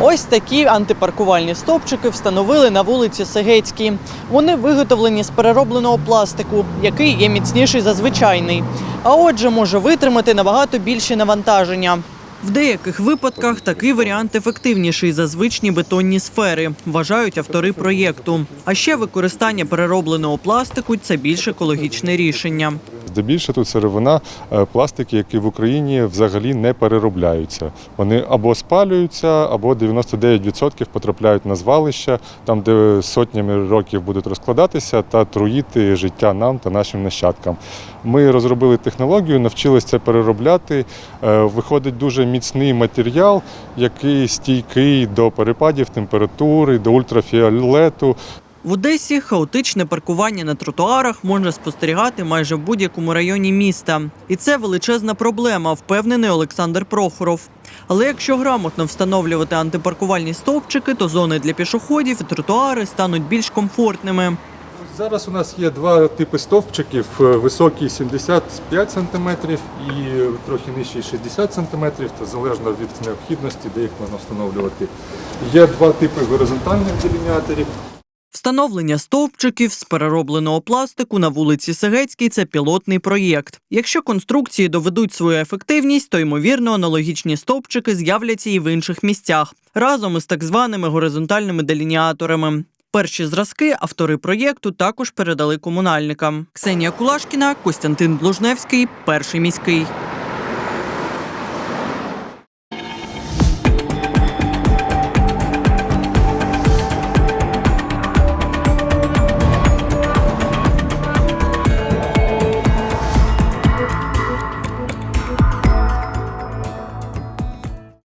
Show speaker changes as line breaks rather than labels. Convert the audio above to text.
Ось такі антипаркувальні стовпчики встановили на вулиці Сегецькій. Вони виготовлені з переробленого пластику, який є міцніший за звичайний. А отже, може витримати набагато більші навантаження. В деяких випадках такий варіант ефективніший за звичні бетонні сфери, вважають автори проєкту. А ще використання переробленого пластику це більш екологічне рішення.
Здебільшого тут сировина е, пластики, які в Україні взагалі не переробляються. Вони або спалюються, або 99% потрапляють на звалища, там де сотнями років будуть розкладатися та труїти життя нам та нашим нащадкам. Ми розробили технологію, навчилися це переробляти. Е, Виходить дуже міцний матеріал, який стійкий до перепадів температури, до ультрафіолету.
В Одесі хаотичне паркування на тротуарах можна спостерігати майже в будь-якому районі міста. І це величезна проблема, впевнений Олександр Прохоров. Але якщо грамотно встановлювати антипаркувальні стовпчики, то зони для пішоходів і тротуари стануть більш комфортними.
Зараз у нас є два типи стовпчиків: високий 75 см і трохи нижчий 60 см, то залежно від необхідності, де їх можна встановлювати. Є два типи горизонтальних делініаторів.
Встановлення стовпчиків з переробленого пластику на вулиці Сегецькій це пілотний проєкт. Якщо конструкції доведуть свою ефективність, то ймовірно аналогічні стовпчики з'являться і в інших місцях разом із так званими горизонтальними делініаторами. Перші зразки автори проєкту також передали комунальникам. Ксенія Кулашкіна, Костянтин Блужневський, перший міський.